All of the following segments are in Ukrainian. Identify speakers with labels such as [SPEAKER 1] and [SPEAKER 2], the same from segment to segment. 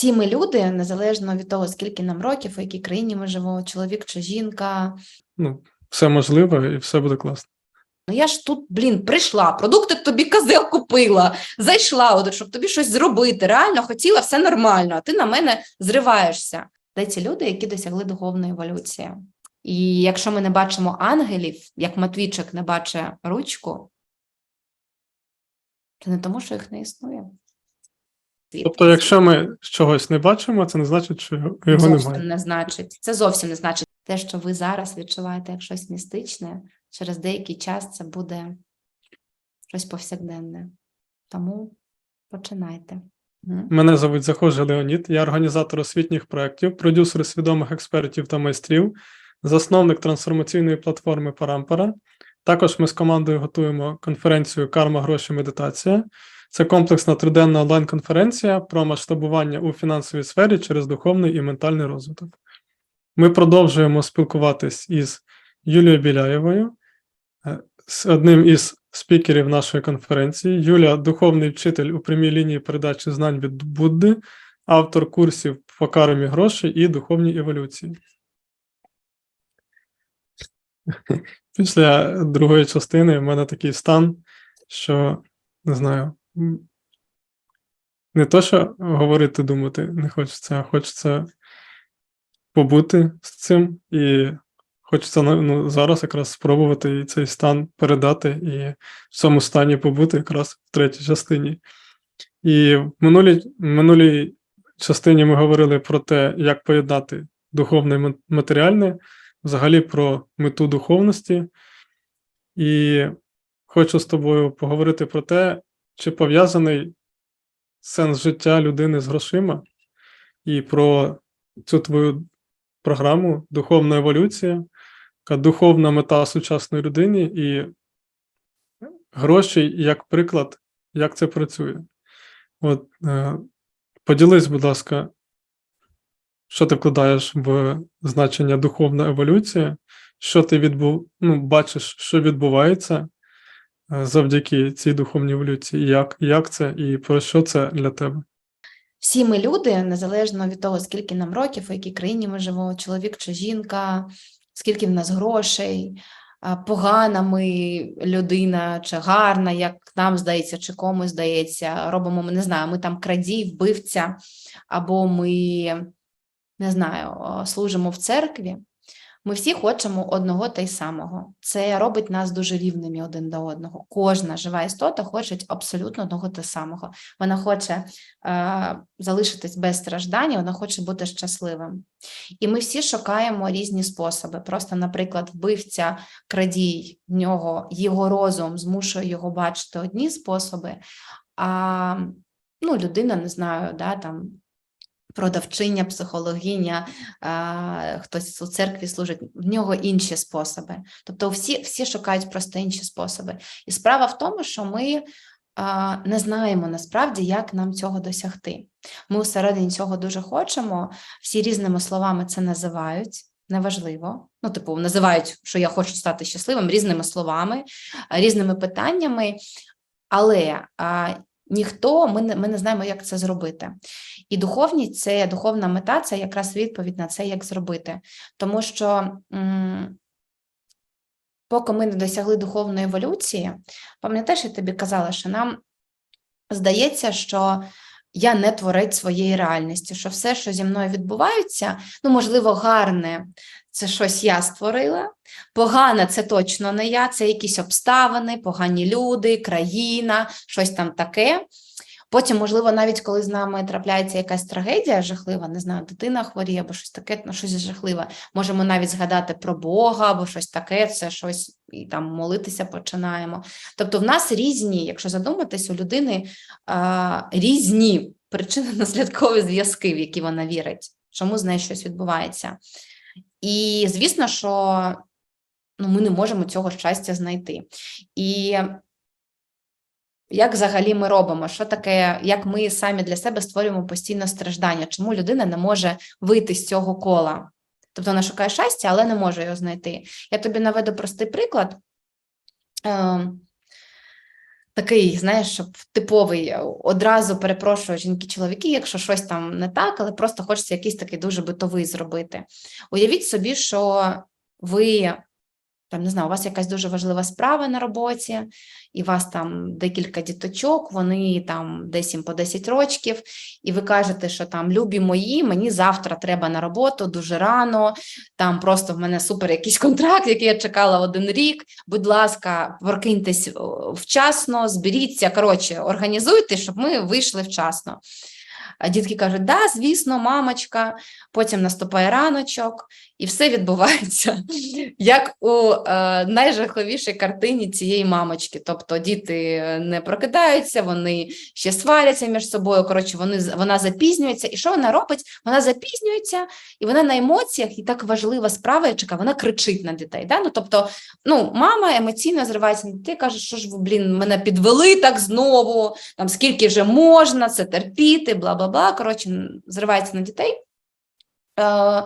[SPEAKER 1] Всі ми люди, незалежно від того, скільки нам років, у якій країні ми живемо, чоловік чи жінка.
[SPEAKER 2] Ну, все можливо і все буде класно.
[SPEAKER 1] Ну я ж тут, блін, прийшла, продукти тобі козел купила, зайшла, от, щоб тобі щось зробити. Реально хотіла, все нормально, а ти на мене зриваєшся. Де ці люди, які досягли духовної еволюції. І якщо ми не бачимо ангелів, як Матвійчик не бачить ручку, це не тому, що їх не існує.
[SPEAKER 2] Тобто, якщо ми чогось не бачимо, це не значить, що його
[SPEAKER 1] зовсім
[SPEAKER 2] немає.
[SPEAKER 1] не значить. Це зовсім не значить. Те, що ви зараз відчуваєте як щось містичне, через деякий час це буде щось повсякденне. Тому починайте.
[SPEAKER 2] Мене звуть Захожий Леонід, я організатор освітніх проєктів, продюсер свідомих експертів та майстрів, засновник трансформаційної платформи Парампара. Також ми з командою готуємо конференцію Карма, гроші, медитація. Це комплексна триденна онлайн-конференція про масштабування у фінансовій сфері через духовний і ментальний розвиток. Ми продовжуємо спілкуватись із Юлією Біляєвою, е, з одним із спікерів нашої конференції. Юля духовний вчитель у прямій лінії передачі знань від Будди, автор курсів по кармі грошей і духовній еволюції. Після другої частини в мене такий стан, що не знаю, не то, що говорити, думати не хочеться, а хочеться побути з цим, і хочеться ну, ну, зараз якраз спробувати і цей стан передати і в цьому стані побути якраз в третій частині. І в минулій, минулій частині ми говорили про те, як поєднати духовне і матеріальне, взагалі про мету духовності. І хочу з тобою поговорити про те, чи пов'язаний сенс життя людини з грошима, і про цю твою програму Духовна еволюція, така духовна мета сучасної людини, і гроші як приклад, як це працює. От, е, поділись, будь ласка, що ти вкладаєш в значення духовна еволюція, що ти відбув, ну, бачиш, що відбувається завдяки цій духовній еволюції, як, як це і про що це для тебе?
[SPEAKER 1] Всі ми люди, незалежно від того, скільки нам років, у якій країні ми живемо, чоловік чи жінка, скільки в нас грошей, погана ми людина чи гарна, як нам здається, чи комусь здається, робимо, ми не знаю, ми там крадій, вбивця, або ми, не знаю, служимо в церкві. Ми всі хочемо одного та й самого. Це робить нас дуже рівними один до одного. Кожна жива істота хоче абсолютно одного та самого. Вона хоче е, залишитись без страждання, вона хоче бути щасливим. І ми всі шукаємо різні способи. Просто, наприклад, вбивця, крадій, в нього його розум змушує його бачити одні способи, а ну, людина, не знаю, да, там. Продавчиня, психологиня, хтось у церкві служить, в нього інші способи. Тобто всі, всі шукають просто інші способи. І справа в тому, що ми не знаємо насправді, як нам цього досягти. Ми всередині цього дуже хочемо, всі різними словами це називають. Неважливо, ну, типу, називають, що я хочу стати щасливим різними словами, різними питаннями, але а, ніхто, ми не, ми не знаємо, як це зробити. І духовність це духовна мета, це якраз відповідь на це, як зробити. Тому що м, поки ми не досягли духовної еволюції, пам'ятаєш, я тобі казала, що нам здається, що я не творець своєї реальності, що все, що зі мною відбувається, ну, можливо, гарне це щось я створила, погане це точно не я, це якісь обставини, погані люди, країна, щось там таке. Потім, можливо, навіть коли з нами трапляється якась трагедія жахлива, не знаю, дитина хворіє або щось таке, ну щось жахливе, можемо навіть згадати про Бога або щось таке, це щось і там молитися починаємо. Тобто, в нас різні, якщо задуматись, у людини а, різні причинно-наслідкові зв'язки, в які вона вірить, чому з нею щось відбувається. І звісно, що ну, ми не можемо цього щастя знайти. І як взагалі ми робимо? Що таке, як ми самі для себе створюємо постійно страждання? Чому людина не може вийти з цього кола? Тобто вона шукає щастя, але не може його знайти. Я тобі наведу простий приклад. Такий, знаєш, щоб типовий е, одразу перепрошую жінки-чоловіки, якщо щось там не так, але просто хочеться якийсь такий дуже битовий зробити. Уявіть собі, що ви там не знаю, у вас якась дуже важлива справа на роботі, і у вас там декілька діточок, вони там десь їм по 10 рочків, і ви кажете, що там любі мої, мені завтра треба на роботу дуже рано. Там просто в мене супер якийсь контракт, який я чекала один рік. Будь ласка, прокиньтесь вчасно, зберіться. Коротше, організуйте, щоб ми вийшли вчасно. А дітки кажуть, да, звісно, мамочка. Потім наступає раночок, і все відбувається як у е, найжахливішій картині цієї мамочки. Тобто діти не прокидаються, вони ще сваряться між собою. Коротше, вони вона запізнюється. І що вона робить? Вона запізнюється, і вона на емоціях, і так важлива справа, я чекаю, вона кричить на дітей. Да? Ну, тобто, ну, мама емоційно зривається на дітей, каже, що ж ви, блін, мене підвели так знову, там скільки вже можна це терпіти, бла бла бла. Коротше, зривається на дітей. Е,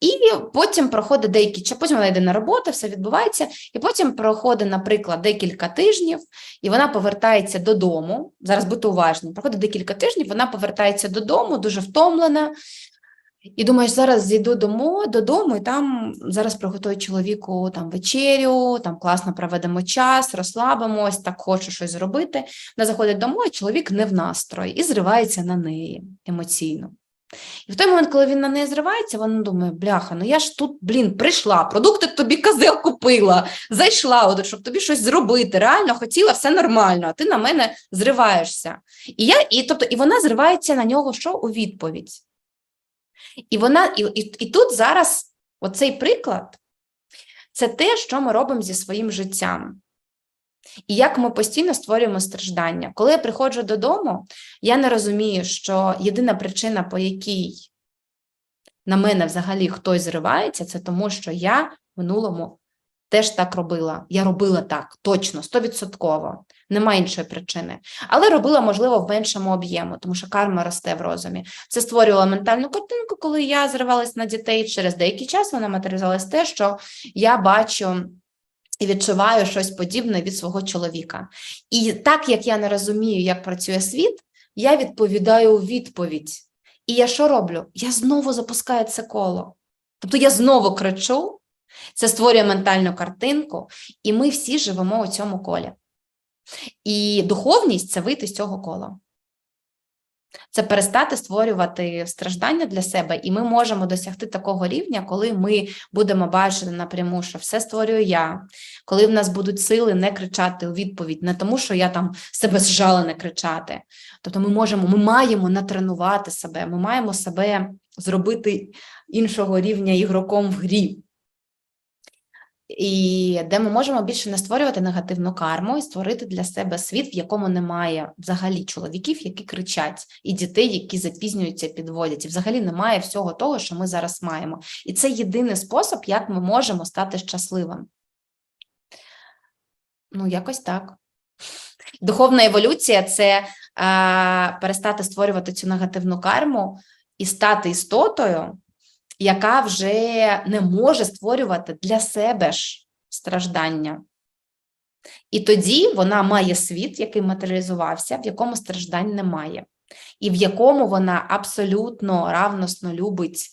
[SPEAKER 1] і потім проходить деякі час, потім вона йде на роботу, все відбувається, і потім проходить, наприклад, декілька тижнів, і вона повертається додому. Зараз будьте уважні, проходить декілька тижнів, вона повертається додому, дуже втомлена. І думаєш, зараз зійду домо, додому, і там зараз приготую чоловіку там вечерю, там класно проведемо час, розслабимось, так хочу щось зробити. Вона заходить домой, і чоловік не в настрої і зривається на неї емоційно. І в той момент, коли він на неї зривається, вона думає: бляха, ну я ж тут, блін, прийшла, продукти тобі козел купила, зайшла, от, щоб тобі щось зробити. Реально хотіла, все нормально, а ти на мене зриваєшся. І я, і, тобто, і вона зривається на нього що у відповідь. І вона, і, і, і тут зараз оцей приклад це те, що ми робимо зі своїм життям. І як ми постійно створюємо страждання. Коли я приходжу додому, я не розумію, що єдина причина, по якій на мене взагалі хтось зривається, це тому, що я в минулому теж так робила. Я робила так, точно, стовідсотково. Немає іншої причини. Але робила, можливо, в меншому об'єму, тому що карма росте в розумі. Це створювало ментальну картинку, коли я зривалась на дітей. Через деякий час вона матеріалізувалась те, що я бачу і відчуваю щось подібне від свого чоловіка. І так як я не розумію, як працює світ, я відповідаю у відповідь. І я що роблю? Я знову запускаю це коло. Тобто я знову кричу, це створює ментальну картинку, і ми всі живемо у цьому колі. І духовність це вийти з цього кола. Це перестати створювати страждання для себе, і ми можемо досягти такого рівня, коли ми будемо бачити напряму, що все створюю я, коли в нас будуть сили не кричати у відповідь, не тому, що я там себе зжала не кричати. Тобто, ми можемо, ми маємо натренувати себе, ми маємо себе зробити іншого рівня ігроком в грі. І де ми можемо більше не створювати негативну карму і створити для себе світ, в якому немає взагалі чоловіків, які кричать, і дітей, які запізнюються, підводять. І взагалі немає всього того, що ми зараз маємо. І це єдиний спосіб, як ми можемо стати щасливим. Ну, якось так. Духовна еволюція це е, перестати створювати цю негативну карму і стати істотою, яка вже не може створювати для себе ж страждання. І тоді вона має світ, який матеріалізувався, в якому страждань немає, і в якому вона абсолютно равносно любить.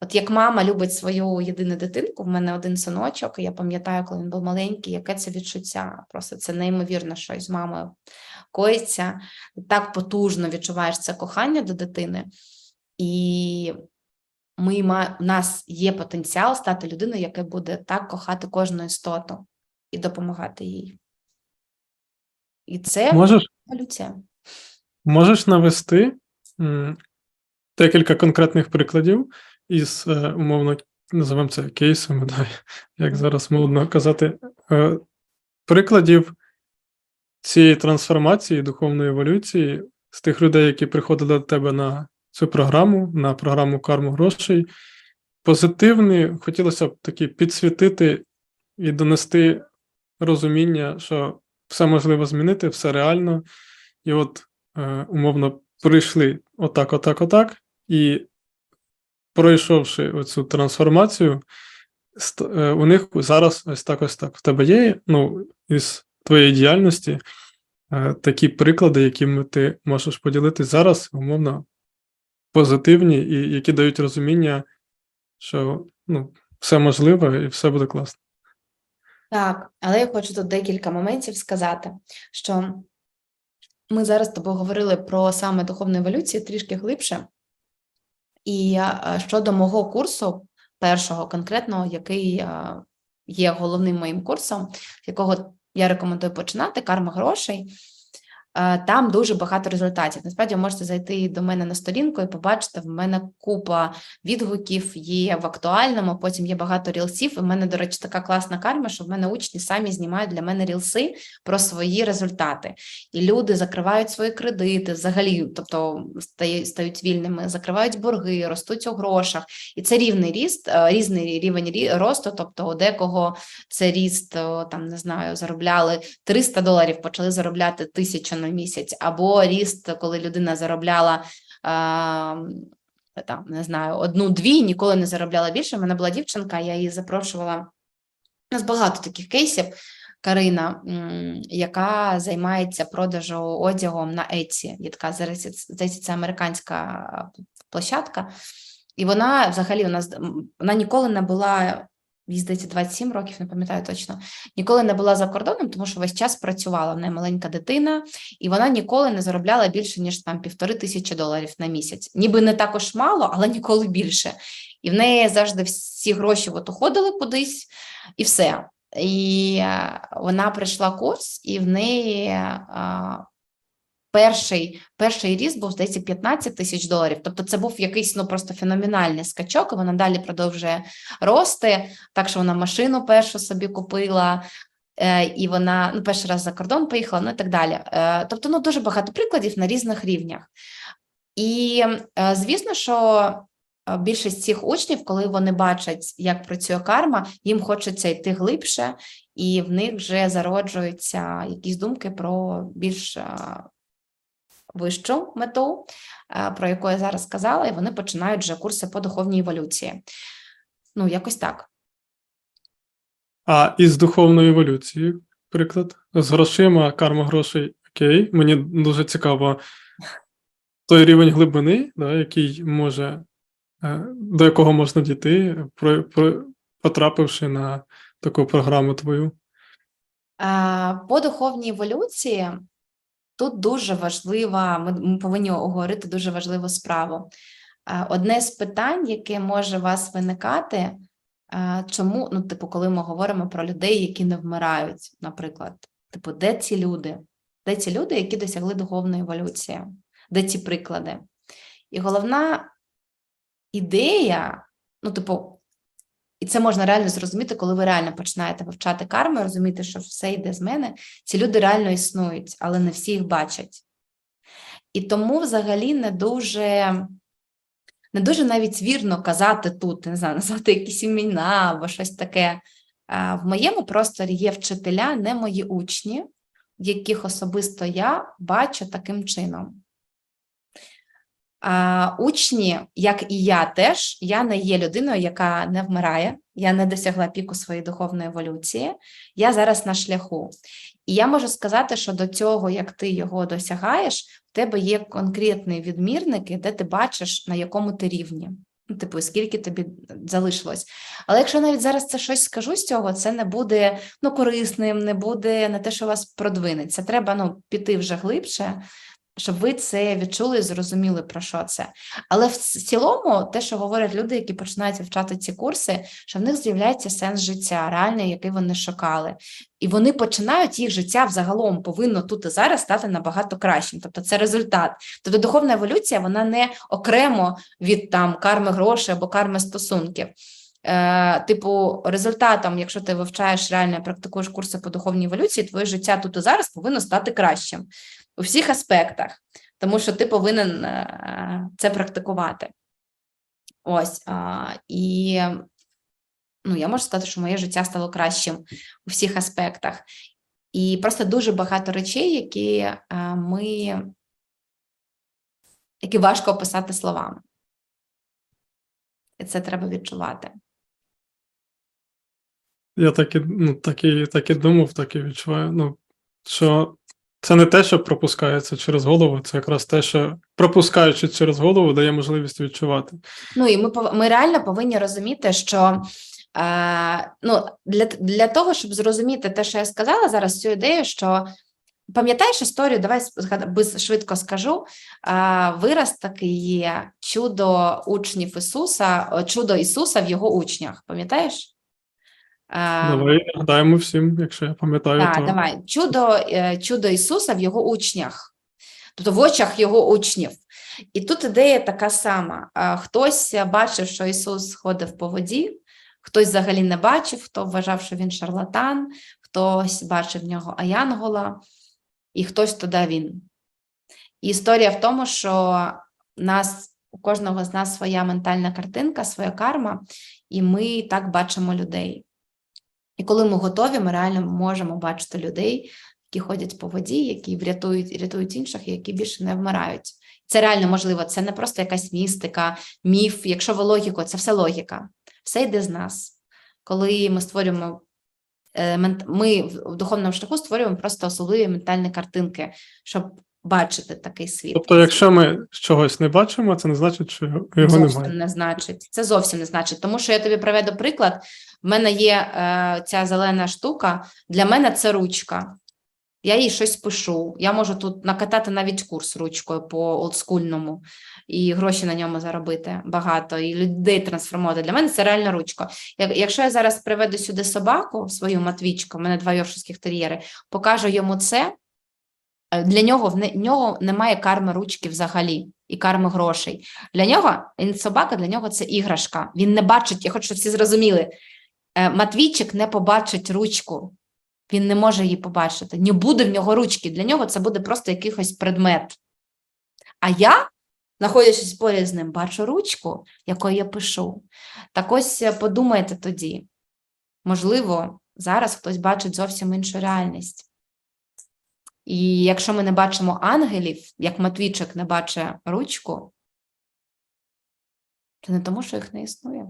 [SPEAKER 1] От як мама любить свою єдину дитинку, в мене один синочок, і я пам'ятаю, коли він був маленький, яке це відчуття. Просто це неймовірно, що з мамою коїться. Так потужно відчуваєш це кохання до дитини. І ми, ма- у нас є потенціал стати людиною, яка буде так кохати кожну істоту і допомагати їй. І це
[SPEAKER 2] Можеш,
[SPEAKER 1] еволюція.
[SPEAKER 2] можеш навести декілька конкретних прикладів із, е, умовно, називаємо це кейсами, да, як зараз модно казати, е, прикладів цієї трансформації, духовної еволюції з тих людей, які приходили до тебе на цю програму, на програму карму грошей. Позитивні, хотілося б такі підсвітити і донести розуміння, що все можливо змінити, все реально. І от, е, умовно, прийшли отак, отак, отак, і пройшовши оцю трансформацію, е, у них зараз ось так, ось так. В тебе є, ну, із твоєї діяльності е, такі приклади, якими ти можеш поділитись зараз, умовно, позитивні, і які дають розуміння, що ну, все можливе і все буде класно.
[SPEAKER 1] Так, але я хочу тут декілька моментів сказати, що ми зараз з тобою говорили про саме духовну еволюцію трішки глибше. І е, щодо мого курсу, першого конкретного, який е, є головним моїм курсом, якого я рекомендую починати, карма грошей. Е, Там дуже багато результатів. Насправді ви можете зайти до мене на сторінку і побачити, в мене купа відгуків є в актуальному, потім є багато рілсів. І в мене, до речі, така класна карма, що в мене учні самі знімають для мене рілси про свої результати. І люди закривають свої кредити взагалі, тобто стають вільними, закривають борги, ростуть у грошах. І це рівний ріст, е, різний рівень рі- росту. Тобто, у декого це ріст, там не знаю, заробляли 300 доларів, почали заробляти тисячу на місяць, або ріст, коли людина заробляла. Там не знаю, одну-дві, ніколи не заробляла більше. У мене була дівчинка, я її запрошувала. У нас багато таких кейсів. Карина, яка займається продажу одягом на Etsy. Є така здається, це американська площадка. І вона взагалі у нас вона ніколи не була, їй здається, 27 років, не пам'ятаю точно, ніколи не була за кордоном, тому що весь час працювала. В неї маленька дитина, і вона ніколи не заробляла більше, ніж там півтори тисячі доларів на місяць. Ніби не також мало, але ніколи більше. І в неї завжди всі гроші от уходили кудись, і все. І е, вона пройшла курс, і в неї е, перший, перший ріст був, здається, 15 тисяч доларів. Тобто це був якийсь ну просто феноменальний скачок, і вона далі продовжує рости. Так що вона машину першу собі купила. е, І вона ну, перший раз за кордон поїхала, ну і так далі. Е, Тобто, ну дуже багато прикладів на різних рівнях. І е, звісно, що більшість цих учнів, коли вони бачать, як працює карма, їм хочеться йти глибше, і в них вже зароджуються якісь думки про більш вищу мету, е, про яку я зараз сказала, і вони починають вже курси по духовній еволюції. Ну, якось так.
[SPEAKER 2] А із духовної еволюції, приклад, з грошима, карма грошей, окей, мені дуже цікаво той рівень глибини, да, який може, е, до якого можна дійти, про, про, потрапивши на таку програму твою.
[SPEAKER 1] Е, По духовній еволюції тут дуже важлива, ми, повинні оговорити дуже важливу справу. Е, Одне з питань, яке може у вас виникати, е, чому, ну, типу, коли ми говоримо про людей, які не вмирають, наприклад, типу, де ці люди? Де ці люди, які досягли духовної еволюції? Де ці приклади? І головна ідея, ну, типу, і це можна реально зрозуміти, коли ви реально починаєте вивчати карму, розуміти, що все йде з мене. Ці люди реально існують, але не всі їх бачать. І тому взагалі не дуже, не дуже навіть вірно казати тут, не знаю, назвати якісь імена або щось таке. В моєму просторі є вчителя, не мої учні, яких особисто я бачу таким чином. А, учні, як і я теж, я не є людиною, яка не вмирає, я не досягла піку своєї духовної еволюції, я зараз на шляху. І я можу сказати, що до цього, як ти його досягаєш, в тебе є конкретні відмірники, де ти бачиш, на якому ти рівні. Ну, типу, скільки тобі залишилось. Але якщо навіть зараз це щось скажу з цього, це не буде ну, корисним, не буде не те, що вас продвинеться. Треба ну, піти вже глибше, щоб ви це відчули і зрозуміли, про що це. Але в цілому, те, що говорять люди, які починають вивчати ці курси, що в них з'являється сенс життя, реальний, який вони шукали. І вони починають їх життя взагалом повинно тут і зараз стати набагато кращим. Тобто це результат. Тобто духовна еволюція вона не окремо від там карми грошей або карми стосунків. Е, типу, результатом, якщо ти вивчаєш реально практикуєш курси по духовній еволюції, твоє життя тут і зараз повинно стати кращим у всіх аспектах, тому що ти повинен е, це практикувати. Ось і ну, я можу сказати, що моє життя стало кращим у всіх аспектах. І просто дуже багато речей, які е, ми які важко описати словами. І це треба відчувати.
[SPEAKER 2] Я так і, ну, так і, так і думав, так і відчуваю. Ну, що Це не те, що пропускається через голову, це якраз те, що пропускаючи через голову, дає можливість відчувати.
[SPEAKER 1] Ну і ми ми реально повинні розуміти, що е, ну, для, для того, щоб зрозуміти те, що я сказала зараз, цю ідею, що пам'ятаєш історію, давай без- швидко скажу. Е, вираз такий є чудо учнів Ісуса, чудо Ісуса в його учнях. Пам'ятаєш? Е,
[SPEAKER 2] Давай нагадаємо всім, якщо я пам'ятаю,
[SPEAKER 1] так,
[SPEAKER 2] то
[SPEAKER 1] давай. Чудо, е, чудо Ісуса в його учнях, тобто в очах його учнів. І тут ідея така сама. Хтось бачив, що Ісус ходив по воді, хтось взагалі не бачив, хто вважав, що він шарлатан, хтось бачив в нього аянгола, і хтось туди він. І історія в тому, що нас, у кожного з нас своя ментальна картинка, своя карма, і ми так бачимо людей. І коли ми готові, ми реально можемо бачити людей, які ходять по воді, які врятують, рятують інших, які більше не вмирають. Це реально можливо, це не просто якась містика, міф. Якщо ви логіку, це все логіка. Все йде з нас. Коли ми створюємо, е, ми в духовному шляху створюємо просто особливі ментальні картинки, щоб бачити такий світ.
[SPEAKER 2] тобто, якщо ми чогось не бачимо, це не значить, що його
[SPEAKER 1] зовсім
[SPEAKER 2] немає.
[SPEAKER 1] не значить. Це зовсім не значить. Тому що я тобі приведу приклад. В мене є е, ця зелена штука. Для мене це ручка. Я їй щось пишу. Я можу тут накатати навіть курс ручкою по олдскульному і гроші на ньому заробити багато, і людей трансформувати. Для мене це реально ручка. Якщо я зараз приведу сюди собаку, свою матвічку, в мене два йоршівських тер'єри, покажу йому це. Е, Для нього в нього немає карми ручки взагалі і карми грошей. Для нього собака, для нього це іграшка. Він не бачить, я хочу, щоб всі зрозуміли. Е, Матвійчик не побачить ручку. Він не може її побачити. Не буде в нього ручки. Для нього це буде просто якийсь предмет. А я, знаходячись поряд з ним, бачу ручку, якою я пишу. Так ось е, подумайте тоді. Можливо, зараз хтось бачить зовсім іншу реальність. І якщо ми не бачимо ангелів, як Матвійчик не бачить ручку, це не тому, що їх не існує.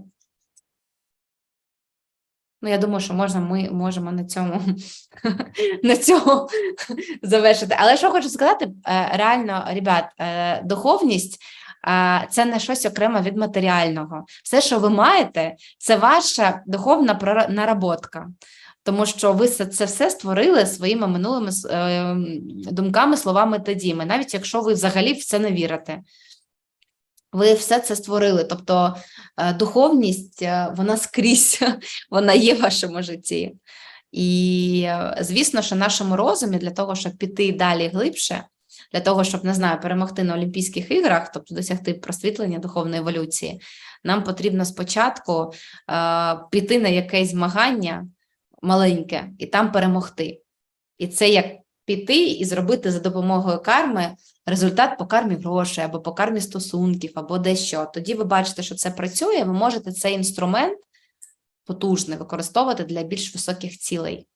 [SPEAKER 1] Ну, я думаю, що можна, ми можемо на цьому, на цьому завершити. Але що хочу сказати, е, реально, ребят, е, духовність е, це не щось окремо від матеріального. Все, що ви маєте, це ваша духовна наработка. Тому що ви це все створили своїми минулими е, думками, словами та діями, навіть якщо ви взагалі в це не вірите. Ви все це створили. Тобто е, духовність, е, вона скрізь, вона є в вашому житті. І е, звісно, що нашому розумі для того, щоб піти далі глибше, для того, щоб не знаю, перемогти на Олімпійських іграх, тобто досягти просвітлення духовної еволюції, нам потрібно спочатку е, піти на якесь змагання маленьке і там перемогти. І це як піти і зробити за допомогою карми результат по кармі грошей, або по кармі стосунків, або дещо. Тоді ви бачите, що це працює, ви можете цей інструмент потужний використовувати для більш високих цілей.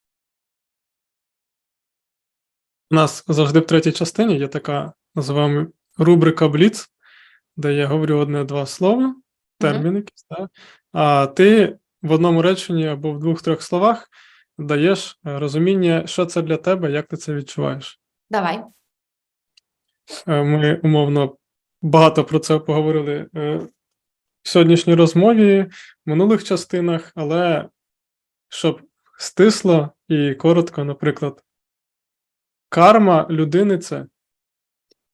[SPEAKER 2] У нас завжди в третій частині є така, називаємо рубрика Бліц, де я говорю одне-два слова, термін якийсь, да? а ти в одному реченні або в двох-трьох словах даєш е, розуміння, що це для тебе, як ти це відчуваєш.
[SPEAKER 1] Давай.
[SPEAKER 2] Е, Ми умовно багато про це поговорили е, в сьогоднішній розмові, в минулих частинах, але щоб стисло і коротко, наприклад, карма людини це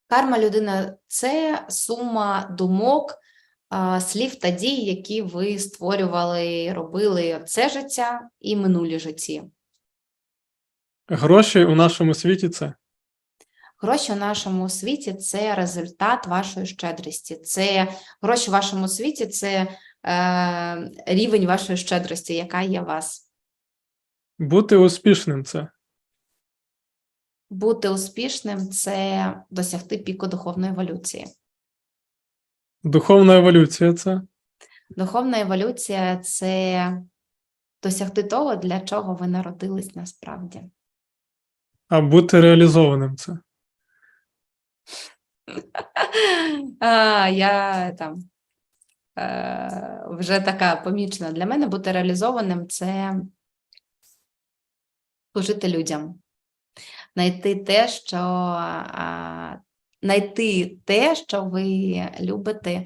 [SPEAKER 1] Карма людина це сума думок, слів та дій, які ви створювали, робили це життя і минулі житті.
[SPEAKER 2] гроші у нашому світі це.
[SPEAKER 1] Гроші в нашому світі це результат вашої щедрості. Це гроші в вашому світі це е, рівень вашої щедрості, яка є у вас.
[SPEAKER 2] Бути успішним це.
[SPEAKER 1] Бути успішним це досягти піку духовної еволюції.
[SPEAKER 2] Духовна еволюція це.
[SPEAKER 1] Духовна еволюція це досягти того, для чого ви народились насправді.
[SPEAKER 2] А бути реалізованим це.
[SPEAKER 1] А, я там е, вже така помічна. Для мене бути реалізованим це служити людям. знайти те, що знайти те, що ви любите,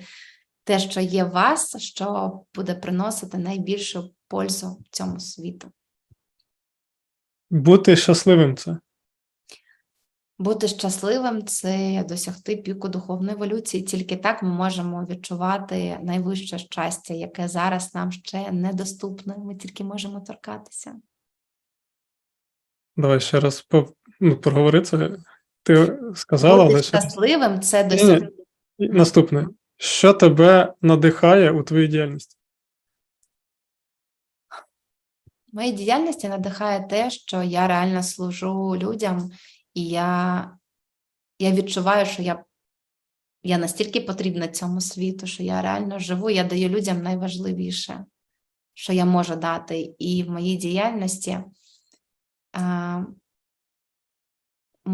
[SPEAKER 1] те, що є в вас, що буде приносити найбільшу пользу цьому світу.
[SPEAKER 2] Бути щасливим це.
[SPEAKER 1] Бути щасливим це досягти піку духовної еволюції. Тільки так ми можемо відчувати найвище щастя, яке зараз нам ще недоступне. Ми тільки можемо торкатися.
[SPEAKER 2] Давай ще раз по, ну, проговори це. Ти сказала,
[SPEAKER 1] Бути
[SPEAKER 2] але
[SPEAKER 1] щасливим це.
[SPEAKER 2] І Наступне. Що тебе надихає у твоїй діяльності?
[SPEAKER 1] Моїй діяльності надихає те, що я реально служу людям, і я, я відчуваю, що я, я настільки потрібна цьому світу, що я реально живу, я даю людям найважливіше, що я можу дати. І в моїй діяльності а,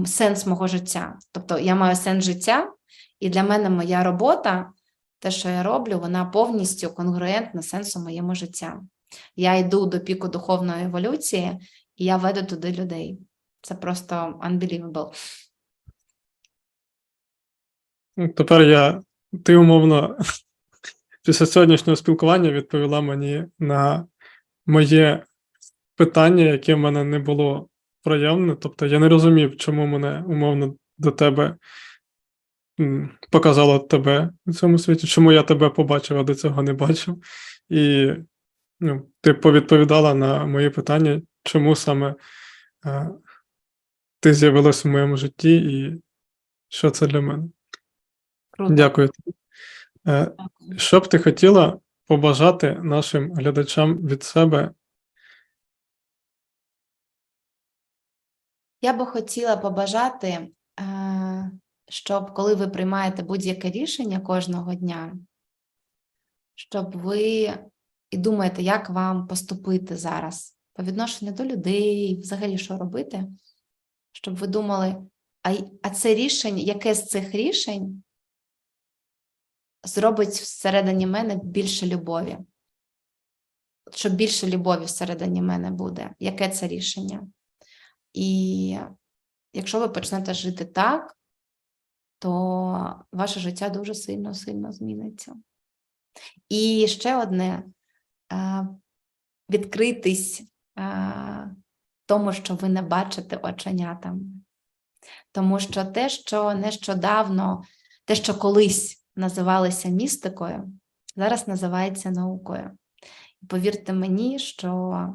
[SPEAKER 1] сенс мого життя. Тобто я маю сенс життя, і для мене моя робота, те, що я роблю, вона повністю конгруентна сенсу моєму життя. Я йду до піку духовної еволюції, і я веду туди людей. Це просто unbelievable.
[SPEAKER 2] Ну, Тепер я, ти умовно після сьогоднішнього спілкування відповіла мені на моє питання, яке в мене не було проявлене. Тобто я не розумів, чому мене умовно до тебе показало тебе у цьому світі, чому я тебе побачив, а до цього не бачив. І ну, ти повідповідала на мої питання, чому саме е, ти з'явилась в моєму житті і що це для мене.
[SPEAKER 1] Круто.
[SPEAKER 2] Дякую. Е,
[SPEAKER 1] Дякую.
[SPEAKER 2] Що б ти хотіла побажати нашим глядачам від себе?
[SPEAKER 1] Я би хотіла побажати, е, щоб коли ви приймаєте будь-яке рішення кожного дня, щоб ви і думаєте, як вам поступити зараз по відношенню до людей, взагалі що робити, щоб ви думали, а, а це рішення, яке з цих рішень зробить всередині мене більше любові? Щоб більше любові всередині мене буде. Яке це рішення? І якщо ви почнете жити так, то ваше життя дуже сильно сильно зміниться. І ще одне е, відкритись е, тому, що ви не бачите оченятами. Тому що те, що нещодавно, те, що колись називалося містикою, зараз називається наукою. Повірте мені, що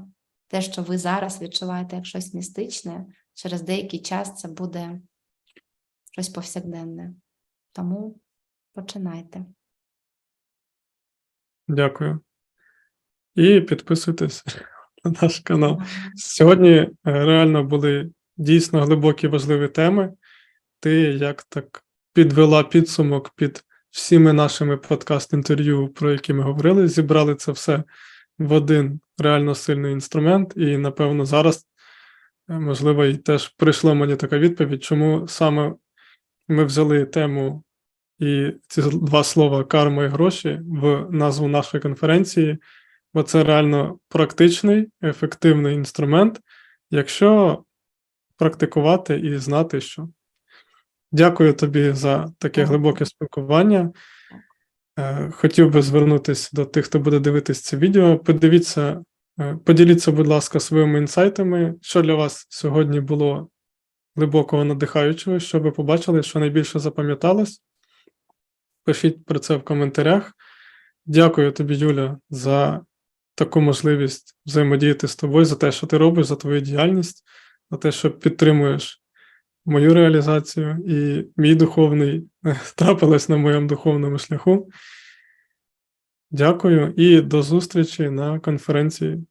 [SPEAKER 1] те, що ви зараз відчуваєте як щось містичне, через деякий час це буде щось повсякденне. Тому починайте.
[SPEAKER 2] Дякую. І підписуйтесь на наш канал. Сьогодні е, реально були дійсно глибокі важливі теми. Ти як так підвела підсумок під всіми нашими подкаст-інтерв'ю, про які ми говорили, зібрали це все в один реально сильний інструмент, і, напевно, зараз, е, можливо, і теж прийшла мені така відповідь, чому саме ми взяли тему і ці два слова карма і гроші в назву нашої конференції, бо це реально практичний, ефективний інструмент, якщо практикувати і знати, що. Дякую тобі за таке глибоке спілкування. Е, Хотів би звернутися до тих, хто буде дивитися це відео. Подивіться, е, поділіться, будь ласка, своїми інсайтами, що для вас сьогодні було глибокого надихаючого, що ви побачили, що найбільше запам'яталось. Пишіть про це в коментарях. Дякую тобі, Юля, за таку можливість взаємодіяти з тобою, за те, що ти робиш, за твою діяльність, за те, що підтримуєш мою реалізацію і мій духовний трапилось на моєму духовному шляху. Дякую і до зустрічі на конференції.